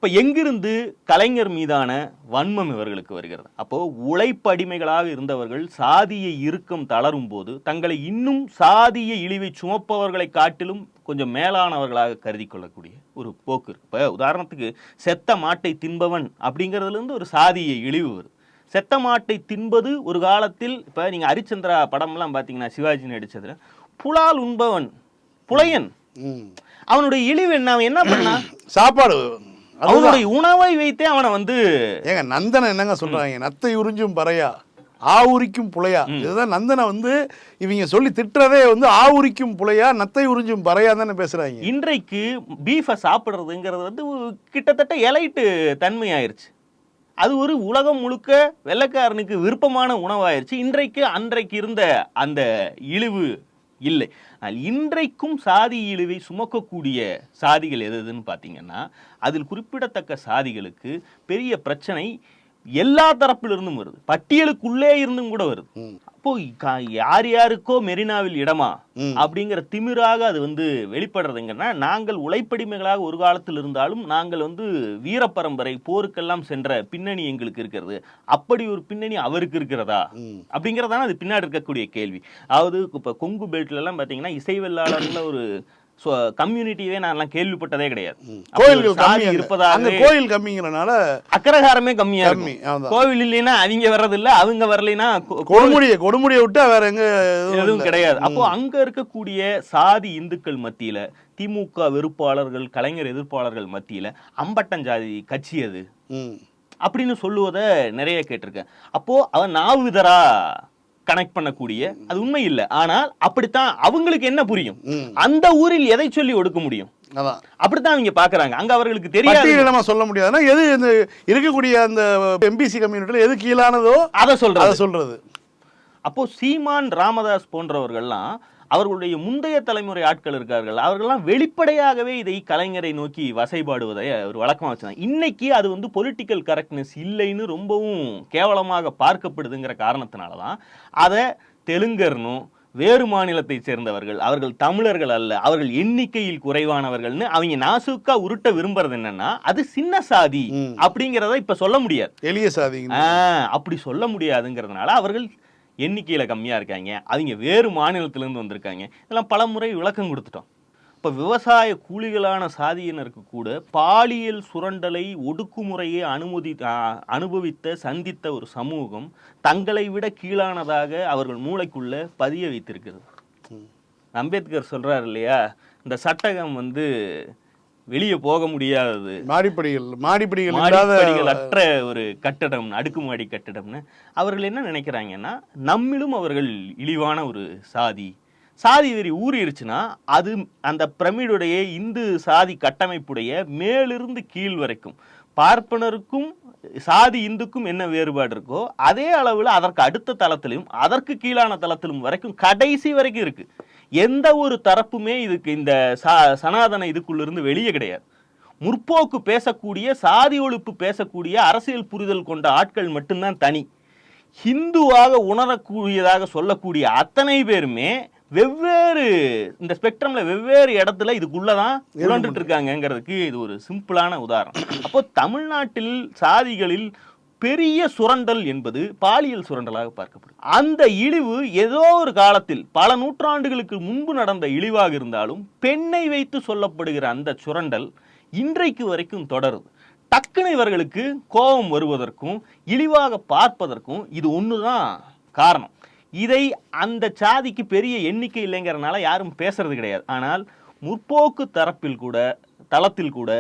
அப்ப எங்கிருந்து கலைஞர் மீதான வன்மம் இவர்களுக்கு வருகிறது? அப்போ உழைப்படிமைகளாக இருந்தவர்கள் சாதிய இறுக்கம் தளரும் போது தங்களை இன்னும் சாதிய இழிவை சுமப்பவர்களை காட்டிலும் கொஞ்சம் மேலானவர்களாக கருதி கொள்ளக்கூடிய ஒரு போக்கு இருக்கு. இப்போ உதாரணத்துக்கு செத்த மாட்டை தின்பவன் அப்படிங்கிறதுல இருந்து ஒரு சாதிய இழிவு வருது. செத்த மாட்டை தின்பது ஒரு காலத்தில் இப்போ நீங்க ஹரிச்சந்திரா படம்லாம் பார்த்தீங்கன்னா சிவாஜி நடிச்சதுல புலால் உண்பவன் புலையன். அவனுடைய இழிவு என்ன? என்ன பண்ணா சாப்பாடு அவனுடைய உணவை வைத்தே அவனை வந்து ஏங்க நந்தனை என்னங்க சொல்றாங்க? நத்தை உறிஞ்சும் பறையா? ஆவுரிக்கும் புலையா? இதுதான் நந்தனை வந்து இவங்க சொல்லி திட்டுறதே வந்து ஆவுரிக்கும் புலையா நத்தை உறிஞ்சும் பறையா தானே பேசுறாங்க. இன்றைக்கு பீஃபை சாப்பிட்றதுங்கிறது வந்து கிட்டத்தட்ட எலைட்டு தன்மை ஆயிருச்சு அது ஒரு உலகம் முழுக்க வெள்ளைக்காரனுக்கு விருப்பமான உணவாயிருச்சு. இன்றைக்கு அன்றைக்கு இருந்த அந்த இழிவு இல்லை. இன்றைக்கும் சாதி இழிவை சுமக்கக்கூடிய சாதிகள் எது எதுன்னு பார்த்தீங்கன்னா அதில் குறிப்பிடத்தக்க சாதிகளுக்கு பெரிய பிரச்சனை எல்லா தரப்பிலிருந்தும் வருது. பட்டியலுக்குள்ளே இருந்தும் கூட வருது. அப்போ யார் யாருக்கோ மெரினாவில் இடமா. அப்படிங்கிற திமிராக அது வந்து வெளிப்படுறதுங்கன்னா நாங்கள் உழைப்படிமைகளாக ஒரு காலத்தில் இருந்தாலும் நாங்கள் வந்து வீரப்பரம்பரை போருக்கெல்லாம் சென்ற பின்னணி எங்களுக்கு இருக்கிறது அப்படி ஒரு பின்னணி அவருக்கு இருக்கிறதா. அப்படிங்கிறதான அது பின்னாடி இருக்கக்கூடிய கேள்வி அதாவது இப்போ கொங்கு பெல்ட்ல எல்லாம் பார்த்தீங்கன்னா இசைவெல்லாளர்ல ஒரு கம்யூனிட்டியே நான் எல்லாம் கேள்விப்பட்டதே கிடையாது. கோயில்கள் கம்மி இருப்பதாகவே கோயில் கம்மிங்கிறனால அக்கரகாரமே கம்மியா கம்மி. கோவில் இல்லைன்னா அவங்க வர்றது இல்ல அவங்க வரலைன்னா கொடுமுடியை கொடுமுடியை விட்டா வேற எங்க எதுவும். கிடையாது. அப்போ அங்க இருக்கக்கூடிய சாதி இந்துக்கள் மத்தியில திமுக வெறுப்பாளர்கள் கலைஞர் எதிர்ப்பாளர்கள் மத்தியில அம்பட்டன் ஜாதி கட்சி அது. அப்படின்னு சொல்லுவத நிறைய கேட்டிருக்கேன். அப்போ அவன் நாவுதரா கனெக்ட் பண்ணக்கூடிய அது உண்மை இல்லை. ஆனால் அப்படித்தான் அவங்களுக்கு என்ன புரியும். அந்த ஊரில் எதை சொல்லி ஒடுக்க முடியும்? அப்படித்தான் அவங்க பாக்குறாங்க. அங்க அவர்களுக்கு தெரியாது. சொல்ல முடியாதுன்னா எது இந்த இருக்கக்கூடிய அந்த எம்பிசி கம்யூனிட்டியில் எது கீழானதோ அதை அதை சொல்றது சொல்றது. அப்போ சீமான் ராமதாஸ் போன்றவர்கள்லாம் அவர்களுடைய முந்தைய தலைமுறை ஆட்கள் இருக்கார்கள். அவர்கள்லாம் வெளிப்படையாகவே இதை கலைஞரை நோக்கி வசைபாடுவதை ஒரு வழக்கமாக வச்சாங்க இன்னைக்கு அது வந்து பொலிட்டிக்கல் கரெக்ட்னஸ் இல்லைன்னு ரொம்பவும் கேவலமாக பார்க்கப்படுதுங்கிற காரணத்தினால தான் அதை தெலுங்கர்னும் வேறு மாநிலத்தை சேர்ந்தவர்கள் அவர்கள் தமிழர்கள் அல்ல அவர்கள் எண்ணிக்கையில் குறைவானவர்கள்னு அவங்க நாசுக்கா உருட்ட விரும்புறது என்னன்னா அது சின்ன சாதி. அப்படிங்கிறத இப்ப சொல்ல முடியாது. எளிய ஆ, அப்படி சொல்ல முடியாதுங்கிறதுனால அவர்கள் எண்ணிக்கையில கம்மியா இருக்காங்க. அவங்க வேறு மாநிலத்திலிருந்து வந்திருக்காங்க. இதெல்லாம் பல முறை விளக்கம் கொடுத்துட்டோம். இப்போ விவசாய கூலிகளான சாதியினருக்கு கூட பாலியல் சுரண்டலை ஒடுக்குமுறையை அனுமதி அனுபவித்த சந்தித்த ஒரு சமூகம் தங்களை விட கீழானதாக அவர்கள் மூளைக்குள்ள பதிய வைத்திருக்கிறது. அம்பேத்கர் சொல்றாரு இல்லையா? இந்த சட்டகம் வந்து வெளியே போக முடியாதது. மாடிப்படிகள் மாடிப்படிகள் மாடிப்படிகள் அற்ற ஒரு கட்டடம் அடுக்குமாடி கட்டடம்னு. அவர்கள் என்ன நினைக்கிறாங்கன்னா நம்மிலும் அவர்கள் இழிவான ஒரு சாதி. சாதி வெறி ஊறிடுச்சுன்னா அது அந்த பிரமிடுடைய இந்து சாதி கட்டமைப்புடைய மேலிருந்து கீழ் வரைக்கும். பார்ப்பனருக்கும் சாதி இந்துக்கும் என்ன வேறுபாடு இருக்கோ அதே அளவில் அதற்கு அடுத்த தளத்திலும் அதற்கு கீழான தளத்திலும் வரைக்கும் கடைசி வரைக்கும் இருக்கு. எந்த ஒரு தரப்புமே இதுக்கு இந்த சா- சனாதன இதுக்குள்ளிருந்து வெளியே கிடையாது. முற்போக்கு பேசக்கூடிய சாதி ஒழிப்பு பேசக்கூடிய அரசியல் புரிதல் கொண்ட ஆட்கள் மட்டும்தான் தனி. ஹிந்துவாக உணரக்கூடியதாக சொல்லக்கூடிய அத்தனை பேருமே வெவ்வேறு இந்த ஸ்பெக்ட்ரம்ல வெவ்வேறு இடத்துல இதுக்குள்ளதான் உழண்டுட்டு இருக்காங்கங்கிறதுக்கு இது ஒரு சிம்பிளான உதாரணம். அப்போ தமிழ்நாட்டில் சாதிகளில் பெரிய சுரண்டல் என்பது பாலியல் சுரண்டலாக பார்க்கப்படும் அந்த இழிவு ஏதோ ஒரு காலத்தில் பல நூற்றாண்டுகளுக்கு முன்பு நடந்த இழிவாக இருந்தாலும் பெண்ணை வைத்து சொல்லப்படுகிற அந்த சுரண்டல் இன்றைக்கு வரைக்கும் தொடருது. டக்குனு இவர்களுக்கு கோபம் வருவதற்கும் இழிவாக பார்ப்பதற்கும் இது ஒன்றுதான் காரணம். இதை அந்த சாதிக்கு பெரிய எண்ணிக்கை இல்லைங்கிறனால யாரும் பேசுறது கிடையாது. ஆனால் முற்போக்கு தரப்பில் கூட தளத்தில் கூட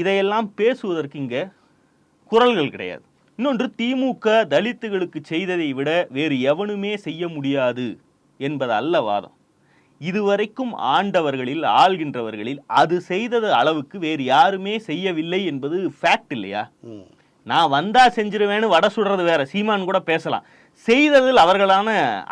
இதையெல்லாம் பேசுவதற்கு இங்கே குரல்கள் கிடையாது. இன்னொன்று திமுக தலித்துகளுக்கு செய்ததை விட வேறு எவனுமே செய்ய முடியாது என்பது அல்ல வாதம். இதுவரைக்கும் ஆண்டவர்களில் ஆள்கின்றவர்களில் அது செய்தது அளவுக்கு வேறு யாருமே செய்யவில்லை என்பது ஃபேக்ட் இல்லையா. நான் வந்தா செஞ்சிருவேன்னு வடை சுடுறது வேற சீமான் கூட பேசலாம். செய்ததில் அவர்களான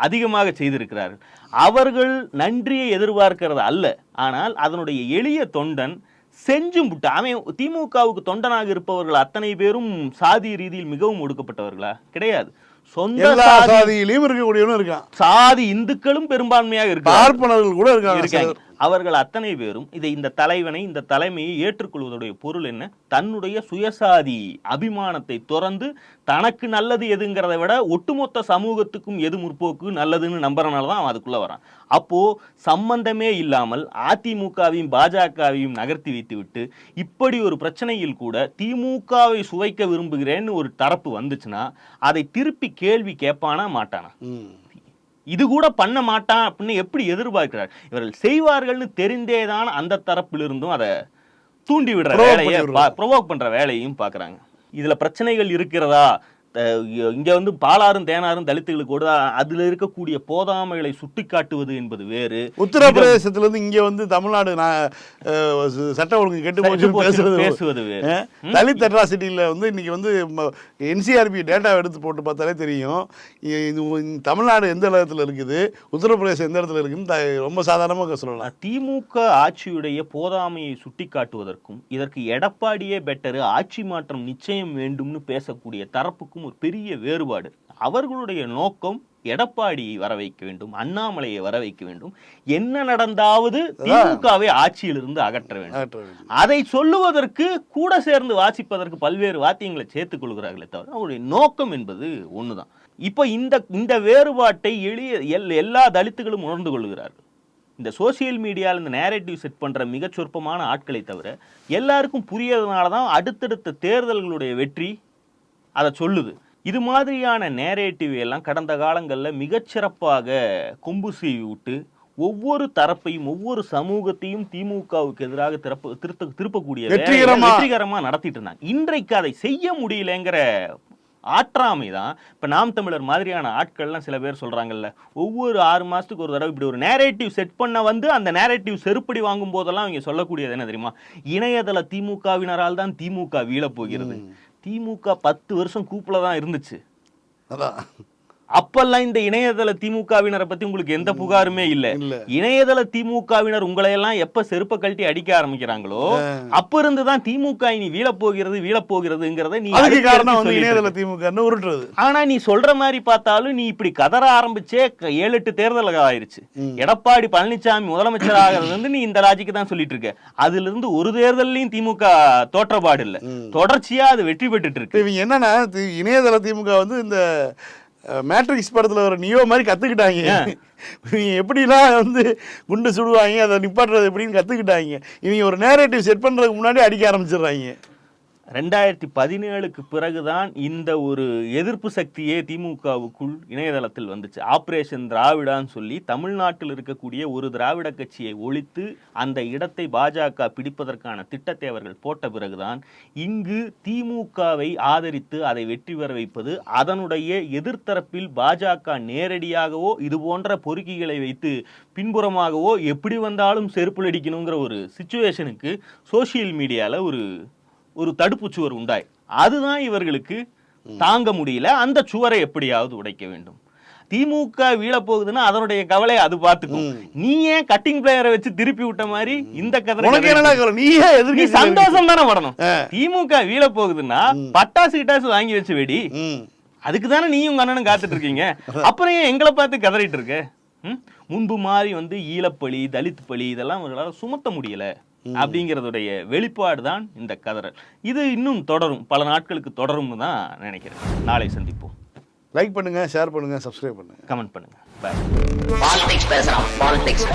அதிகமாக செய்திருக்கிறார்கள். அவர்கள் நன்றியை எதிர்பார்க்கிறது அல்ல. ஆனால் அதனுடைய எளிய தொண்டன் செஞ்சும் விட்டு அவன் திமுகவுக்கு தொண்டனாக இருப்பவர்கள் அத்தனை பேரும் சாதி ரீதியில் மிகவும் ஒடுக்கப்பட்டவர்களா? கிடையாது. சொந்த சாதியிலையும் இருக்கக்கூடியவனும் இருக்கான். சாதி இந்துக்களும் பெரும்பான்மையாக இருக்கிறார்கள் பார்ப்பனர்கள் கூட இருக்காங்க அவர்கள் அத்தனை பேரும் இதை இந்த தலைவனை இந்த தலைமையை ஏற்றுக்கொள்வதுடைய பொருள் என்ன? தன்னுடைய சுயசாதி அபிமானத்தை துறந்து தனக்கு நல்லது எதுங்கிறத விட ஒட்டுமொத்த சமூகத்துக்கும் எது முற்போக்கு? நல்லதுன்னு நம்புறனால தான் அவன் அதுக்குள்ளே வரான். அப்போது சம்பந்தமே இல்லாமல் அதிமுகவையும் பாஜகவையும் நகர்த்தி வைத்துவிட்டு இப்படி ஒரு பிரச்சனையில் கூட திமுகவை சுவைக்க விரும்புகிறேன்னு ஒரு தரப்பு வந்துச்சுன்னா அதை திருப்பி கேள்வி கேட்பானா மாட்டானா? இது கூட பண்ண மாட்டான் அப்படின்னு எப்படி எதிர்பார்க்கிறார்? இவர்கள் செய்வார்கள்னு தெரிந்தேதான் அந்த தரப்பிலிருந்தும் அதை தூண்டி விடுற வேலையை. ப்ரொவோக் பண்ற வேலையும் பார்க்கறாங்க. இதுல பிரச்சனைகள் இருக்கிறதா? இங்க வந்து பாலாறும் தேனாரும் தலித்துகளுக்கு கூட அதுல இருக்கக்கூடிய போதாமைகளை சுட்டிக்காட்டுவது என்பது வேறு. உத்தரப்பிரதேசத்துல இருந்து இங்க வந்து தமிழ்நாடு சட்ட ஒழுங்கு கெட்டு போச்சு பேசுறது. பேசுவது வேறு. தலித் அட்ராசிட்டியில் வந்து இன்னைக்கு வந்து என்சிஆர்பி டேட்டா எடுத்து போட்டு பார்த்தாலே தெரியும். தமிழ்நாடு எந்த இடத்துல இருக்குது? உத்தரப்பிரதேசம் எந்த இடத்துல இருக்குன்னு ரொம்ப சாதாரணமாக சொல்லலாம். திமுக ஆட்சியுடைய போதாமையை சுட்டிக்காட்டுவதற்கும் இதற்கு எடப்பாடியே பெட்டரு ஆட்சி மாற்றம் நிச்சயம் வேண்டும்னு பேசக்கூடிய தரப்புக்கும் ஒரு பெரிய வேறுபாடு. அவர்களுடைய நோக்கம் எடப்பாடியை வர வைக்க வேண்டும் அண்ணாமலையை வர வைக்க வேண்டும். என்ன நடந்தாவது திமுகவை ஆட்சியிலிருந்து அகற்ற வேண்டும். அதை சொல்லுவதற்கு கூட சேர்ந்து வாசிப்பதற்கு பல்வேறு வாத்தியங்களை சேர்த்துக் கொள்கிறார்களே தவிர அவருடைய நோக்கம் என்பது ஒண்ணுதான். இப்போ இந்த இந்த வேறுபாட்டை எளிய எல் எல்லா தலித்துகளும் உணர்ந்து கொள்கிறார்கள். இந்த சோசியல் மீடியாவில் இந்த நேரேட்டிவ் செட் பண்ற மிகச் சொற்பமான ஆட்களை தவிர எல்லாருக்கும் புரியறதுனால தான் அடுத்தடுத்த தேர்தல்களுடைய வெற்றி அதை சொல்லுது. இது மாதிரியான நேரேட்டிவ் எல்லாம் கடந்த காலங்களில் மிகச்சிறப்பாக கொம்பு சீவி விட்டு ஒவ்வொரு தரப்பையும் ஒவ்வொரு சமூகத்தையும் திமுகவுக்கு எதிராக திறப்ப திருத்த திருப்பக்கூடிய வேலையை வெற்றிகரமா- வெற்றிகரமா நடத்திட்டு இருந்தாங்க. இன்றைக்கு அதை செய்ய முடியலைங்கிற ஆற்றாமை தான் இப்போ நாம் தமிழர் மாதிரியான ஆட்கள்லாம் சில பேர் சொல்றாங்கல்ல. ஒவ்வொரு ஆறு மாசத்துக்கு ஒரு தடவை இப்படி ஒரு நேரேட்டிவ் செட் பண்ண வந்து அந்த நேரேட்டிவ் செருப்படி வாங்கும் போதெல்லாம் அவங்க சொல்லக்கூடியது என்ன தெரியுமா? இணையதள திமுகவினரால் தான் திமுக வீழப் போகிறது. திமுக பத்து வருஷம் கூப்பில் தான் இருந்துச்சு. அதான். அப்பெல்லாம் இந்த இணையதள திமுகவினரை பத்தி உங்களுக்கு எந்த புகாருமே இல்ல. இணையதள திமுகவினர் உங்களை எல்லாம் எப்ப செருப்ப கழட்டி அடிக்க ஆரம்பிக்கிறாங்களோ அப்ப இருந்து தான் திமுக இனி வீழப் போகிறது வீழப் போகிறதுங்கிறத நீ காரணம் வந்து இணையதள. திமுகன்னு உருட்டுறது? ஆனா நீ சொல்ற மாதிரி பார்த்தாலும் நீ இப்படி கதற ஆரம்பிச்சே ஏழு எட்டு தேர்தல் ஆயிருச்சு எடப்பாடி பழனிசாமி முதலமைச்சர் ஆகிறது வந்து நீ இந்த லாஜிக்கு தான் சொல்லிட்டு இருக்க. அதுல இருந்து ஒரு தேர்தல்லையும் திமுக தோற்றபாடு இல்ல. தொடர்ச்சியா அது வெற்றி பெற்றுட்டு இருக்கு. இவங்க என்னன்னா இணையதள திமுக வந்து இந்த மேட்ரிக்ஸ் படத்துல ஒரு நியோ மாதிரி கத்துக்கிட்டாங்க. இவங்க எப்படிலாம் வந்து குண்டு சுடுவாங்க அதை நிப்பாட்டுறது எப்படின்னு கத்துக்கிட்டாங்க. இவங்க ஒரு நேரேட்டிவ் செட் பண்றதுக்கு முன்னாடி அடிக்க ஆரம்பிச்சிடுறாங்க. ரெண்டாயிரத்தி பதினேழுக்கு பிறகுதான் இந்த ஒரு எதிர்ப்பு சக்தியே திமுகவுக்குள் இணையதளத்தில் வந்துச்சு. ஆப்ரேஷன் திராவிடான்னு சொல்லி தமிழ்நாட்டில் இருக்கக்கூடிய ஒரு திராவிட கட்சியை ஒழித்து அந்த இடத்தை பாஜக பிடிப்பதற்கான திட்டத்தை அவர்கள் போட்ட பிறகுதான் இங்கு திமுகவை ஆதரித்து அதை வெற்றி பெற வைப்பது அதனுடைய எதிர்த்தரப்பில் பாஜக நேரடியாகவோ இது போன்ற பொறுக்கிகளை வைத்து பின்புறமாகவோ எப்படி வந்தாலும் செருப்புல் அடிக்கணுங்கிற ஒரு சுச்சுவேஷனுக்கு சோஷியல் மீடியாவில் ஒரு ஒரு தடுப்பு சுவர் உண்டாய். அதுதான் இவர்களுக்கு தாங்க முடியல. அந்த சுவரை எப்படியாவது உடைக்க வேண்டும். திமுக வீழப் போகுதுன்னா அதனுடைய கவலை அது பார்த்துக்கும். நீ ஏன் கட்டிங் பிளேயரை வச்சு திருப்பி விட்ட மாதிரி இந்த கதை? நீயே எதிர்க்க சந்தோஷம் தானே படணும். திமுக வீழ போகுதுன்னா பட்டாசு கிட்டாசு வாங்கி வச்சு வெடி. அதுக்கு தானே நீயும் உங்க அண்ணனும் காத்துட்டு இருக்கீங்க. அப்புறம் ஏன் எங்களை பார்த்து கதறிட்டு இருக்க? முன்பு மாதிரி வந்து ஈழப்பழி தலித் பழி இதெல்லாம் அவங்களால சுமத்த முடியல. அப்படிங்கிறதுடைய வெளிப்பாடு தான் இந்த கதறல். இது இன்னும் தொடரும். பல நாட்களுக்கு தொடரும்னு தான் நினைக்கிறேன். நாளை சந்திப்போம். லைக் பண்ணுங்க ஷேர் பண்ணுங்க சப்ஸ்கிரைப் பண்ணுங்க. கமெண்ட் பண்ணுங்க. பாய் பாலிடிக்ஸ் பேசுறான் பாலிடிக்ஸ்